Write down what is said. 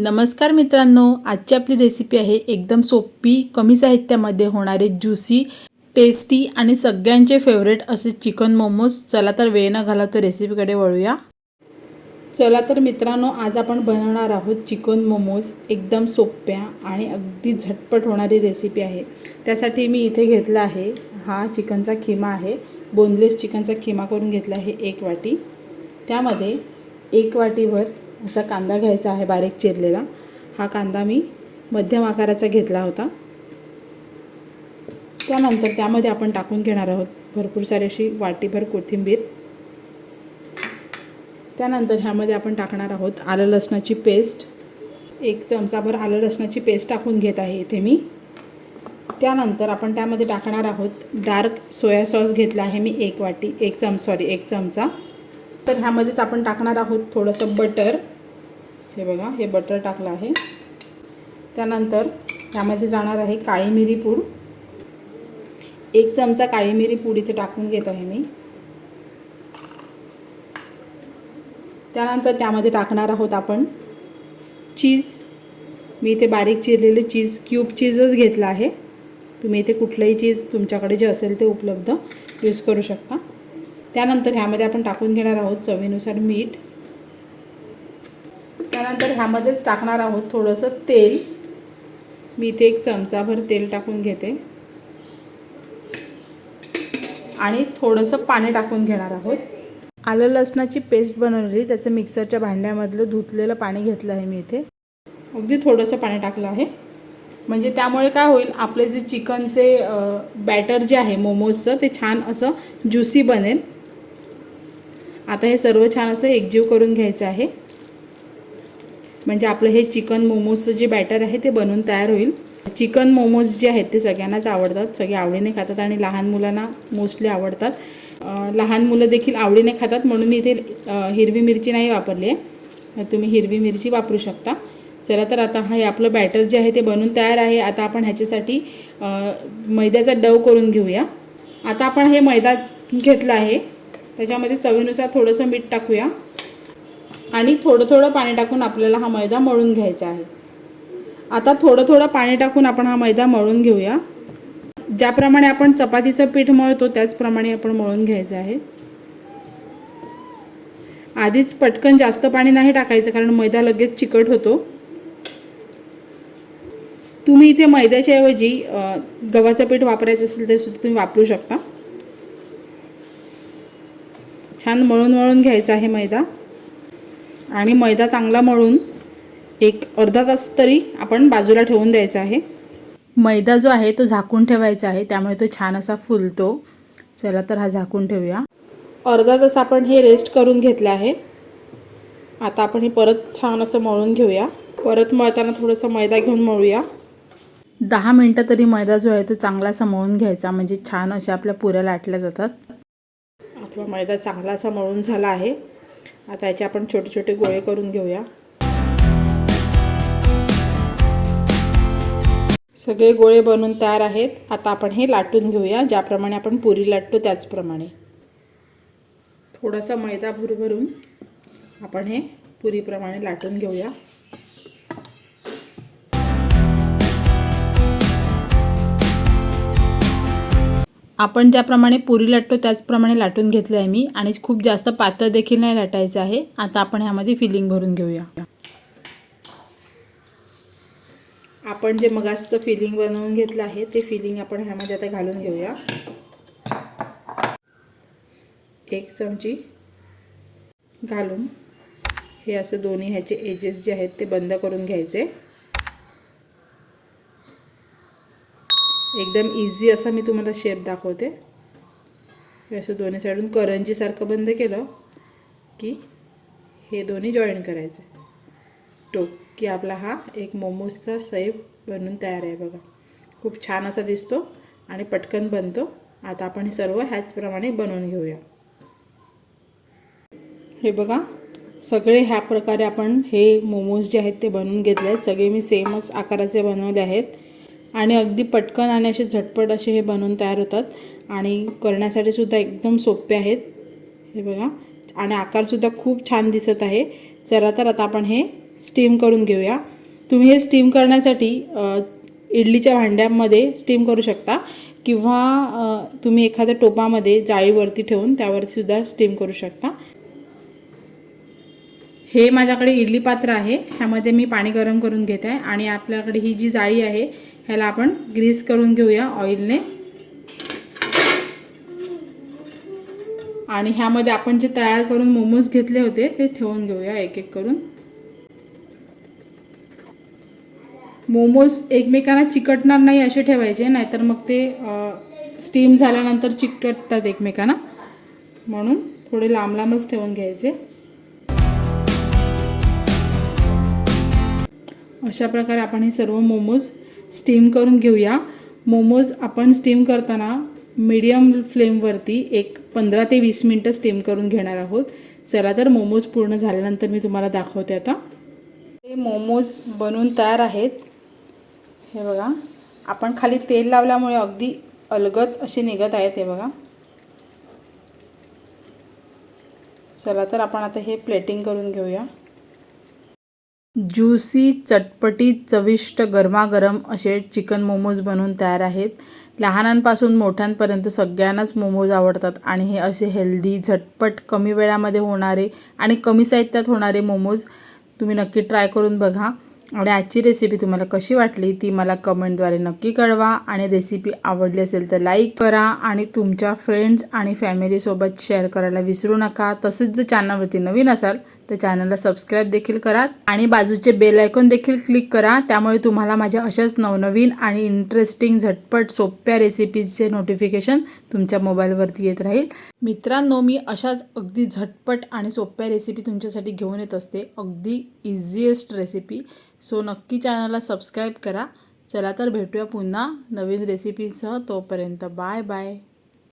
नमस्कार मित्रांनो आजची आपली रेसिपी आहे एकदम सोपी कमी साहित्यामध्ये होणारे ज्युसी टेस्टी आणि सगळ्यांचे फेवरेट असे चिकन मोमोज चला तर वेळ न घालवता रेसिपीकडे वळूया. चला तर मित्रांनो आज आपण बनवणार आहोत चिकन मोमोज एकदम सोप्या आणि अगदी झटपट होणारी रेसिपी आहे. त्यासाठी मी इथे घेतला आहे हा चिकनचा खिमा आहे. बोनलेस चिकनचा खिमा करून घेतला आहे एक वाटी. त्यामध्ये एक वाटीभर असा कांदा घ्यायचा आहे बारीक चिरलेला. हा कांदा मी मध्यम आकाराचा घेतला होता. त्यानंतर त्यामध्ये आपण टाकून घेणार आहोत भरपूर सारी अशी वाटीभर कोथिंबीर. त्यानंतर ह्यामध्ये आपण टाकणार आहोत आलं लसणाची पेस्ट. एक चमचाभर आलं लसणाची पेस्ट टाकून घेत आहे इथे मी. त्यानंतर आपण त्यामध्ये टाकणार आहोत डार्क सोया सॉस घेतला आहे मी एक वाटी एक चम सॉरी एक चमचा. तर ह्यामध्येच आपण टाकणार आहोत थोडंसं बटर हे बघा हे बटर टाकलं आहे. त्यानंतर ह्यामध्ये जाणार आहे काळी मिरी पूड. एक चमचा काळी मिरी पूड इथे टाकून घेत आहे मी. त्यानंतर त्यामध्ये टाकणार आहोत आपण चीज मी इथे बारीक चिरलेले चीज क्यूब चीजच घेतला आहे. तुम्ही इथे कुठलंही चीज तुमच्याकडे जे असेल ते उपलब्ध यूज करू शकता. त्यानंतर ह्यामध्ये आपण टाकून घेणार आहोत चवीनुसार मीठ. त्यानंतर ह्यामध्येच टाकणार आहोत थोडंसं तेल. मी इथे एक चमचाभर तेल टाकून घेते. आणि थोडंसं पाणी टाकून घेणार आहोत. आलं लसणाची पेस्ट बनवलेली त्याचं मिक्सरच्या भांड्यामधलं धुतलेलं पाणी घेतलं आहे मी इथे. अगदी थोडंसं पाणी टाकलं आहे. म्हणजे त्यामुळे काय होईल आपले जे चिकनचे बॅटर जे आहे मोमोजचं ते छान असं ज्युसी बनेल. आता हे सर्व छान असं एकजीव करून घ्यायचं आहे. म्हणजे आपलं हे चिकन मोमोजचं जे बॅटर आहे ते बनून तयार होईल. चिकन मोमोज जे आहेत ते सगळ्यांनाच आवडतात. सगळे आवडीने खातात आणि लहान मुलांना मोस्टली आवडतात. लहान मुलं देखील आवडीने खातात म्हणून मी इथे हिरवी मिरची नाही वापरली आहे. तुम्ही हिरवी मिरची वापरू शकता. चला तर आता हे आपलं बॅटर जे आहे ते बनून तयार आहे. आता आपण ह्याच्यासाठी मैद्याचा डव करून घेऊया. आता आपण हे मैदा घेतला आहे. त्याच्यामध्ये चवीनुसार थोडंसं मीठ टाकूया. आणि थोडं थोडं पाणी टाकून आपल्याला हा मैदा मळून घ्यायचा आहे. आता थोडं थोडं पाणी टाकून आपण हा मैदा मळून घेऊया. ज्याप्रमाणे आपण चपातीचं पीठ मळतो त्याचप्रमाणे आपण मळून घ्यायचं आहे. आधीच पटकन जास्त पाणी नाही टाकायचं कारण मैदा लगेच चिकट होतो. तुम्ही इथे मैद्याच्या ऐवजी गव्हाचं पीठ वापरायचं असेल तर सुद्धा तुम्ही वापरू शकता. छान मळून मळून घ्यायचा आहे मैदा. आणि मैदा चांगला मळून एक अर्धा तास तरी आपण बाजूला ठेवून द्यायचा आहे. मैदा जो आहे तो झाकून ठेवायचा आहे त्यामुळे तो छान असा फुलतो. चला तर हा झाकून ठेवूया. अर्धा तास आपण हे रेस्ट करून घेतलं आहे. आता आपण हे परत छान असं मळून घेऊया. परत मळताना थोडंसं मैदा घेऊन मळूया. दहा मिनटं तरी मैदा जो आहे तो चांगला असा मळून घ्यायचा म्हणजे छान अशा आपल्या पुऱ्या लाटल्या जातात. किंवा मैदा चांगला असा मळून झाला आहे. आता याचे आपण छोटे छोटे गोळे करून घेऊया. सगळे गोळे बनवून तयार आहेत. आता आपण हे लाटून घेऊया ज्याप्रमाणे आपण पुरी लाटतो त्याचप्रमाणे. थोडासा मैदा भुरभरून आपण हे पुरीप्रमाणे लाटून घेऊया. आपण ज्याप्रमाणे पुरी लाटतो त्याचप्रमाणे लाटून घेतलं आहे मी. आणि खूप जास्त पातळ देखील नाही लाटायचं आहे. आता आपण ह्यामध्ये फिलिंग भरून घेऊया. आपण जे मगासचं फिलिंग बनवून घेतलं आहे ते फिलिंग आपण ह्यामध्ये आता घालून घेऊया. एक चमची घालून हे असं दोन्ही ह्याचे एजेस जे आहेत ते बंद करून घ्यायचे. एकदम इझी असा मी तुम्हाला शेप दाखवते. असं दोन्ही साईडून करंजीसारखं बंद केलं की हे दोन्ही जॉईन करायचे. टोक की आपला हा एक मोमोजचा सेप बनून तयार आहे बघा. खूप छान असा दिसतो आणि पटकन बनतो. आता आपण हे सर्व ह्याचप्रमाणे बनवून घेऊया. हे बघा सगळे ह्या प्रकारे आपण हे मोमोज जे आहेत ते बनवून घेतले आहेत. सगळे मी सेमच आकाराचे बनवले आहेत. आणि अगदी पटकन आणि असे झटपट असे हे बनवून तयार होतात. आणि करण्यासाठी सुद्धा एकदम सोपे आहेत. हे बघा. आणि आकारसुद्धा खूप छान दिसत आहे. चला तर आता आपण हे स्टीम करून घेऊया. तुम्ही हे स्टीम करण्यासाठी इडलीच्या भांड्यामध्ये स्टीम करू शकता. किंवा तुम्ही एखाद्या टोपामध्ये जाळीवरती ठेवून त्यावरतीसुद्धा स्टीम करू शकता. हे माझ्याकडे इडली पात्र आहे. ह्यामध्ये मी पाणी गरम करून घेत आहे. आणि आपल्याकडे ही जी जाळी आहे ह्याला आपण ग्रीस करून घेऊया ऑइलने. आणि ह्यामध्ये आपण जे तयार करून मोमोज घेतले होते ते ठेवून घेऊया एक एक करून. मोमोज एकमेकांना चिकटणार नाही असे ठेवायचे नाहीतर मग ते स्टीम झाल्यानंतर चिकटतात एकमेकांना. म्हणून थोडे लांब लांबच ठेवून घ्यायचे. अशा प्रकारे आपण हे सर्व मोमोज स्टीम करून घेऊया. मोमोज आपण स्टीम करताना मीडियम फ्लेमवरती एक पंधरा ते वीस मिनटं स्टीम करून घेणार आहोत. चला तर मोमोज पूर्ण झाल्यानंतर मी तुम्हाला दाखवते आता. हे मोमोज बनवून तयार आहेत. हे बघा. आपण खाली तेल लावल्यामुळे अगदी अलगत असे निघत आहेत हे बघा. चला तर आपण आता हे प्लेटिंग करून घेऊया. ज्युसी चटपटीत चविष्ट गरमागरम असे चिकन मोमोज बनवून तयार आहेत. लहानांपासून मोठ्यांपर्यंत सगळ्यांनाच मोमोज आवडतात आणि हे असे हेल्दी झटपट कमी वेळामध्ये होणारे आणि कमी साहित्यात होणारे मोमोज तुम्ही नक्की ट्राय करून बघा. आणि आजची रेसिपी तुम्हाला कशी वाटली ती मला कमेंटद्वारे नक्की कळवा. आणि रेसिपी आवडली असेल तर लाईक करा आणि तुमच्या फ्रेंड्स आणि फॅमिलीसोबत शेअर करायला विसरू नका. तसेच जर चॅनलवरती नवीन असाल तर चॅनलला सबस्क्राईब देखील करा आणि बाजूचे बेल आयकॉन देखील क्लिक करा. त्यामुळे तुम्हाला माझ्या अशाच नवनवीन आणि इंटरेस्टिंग झटपट सोप्या रेसिपीजचे नोटिफिकेशन तुमच्या मोबाईलवरती येत राहील. मित्रांनो मी अशाच अगदी झटपट आणि सोप्या रेसिपी तुमच्यासाठी घेऊन येत असते. अगदी इझिएस्ट रेसिपी सो नक्की चॅनलला सबस्क्राईब करा. चला तर भेटूया पुन्हा नवीन रेसिपीसह तोपर्यंत बाय बाय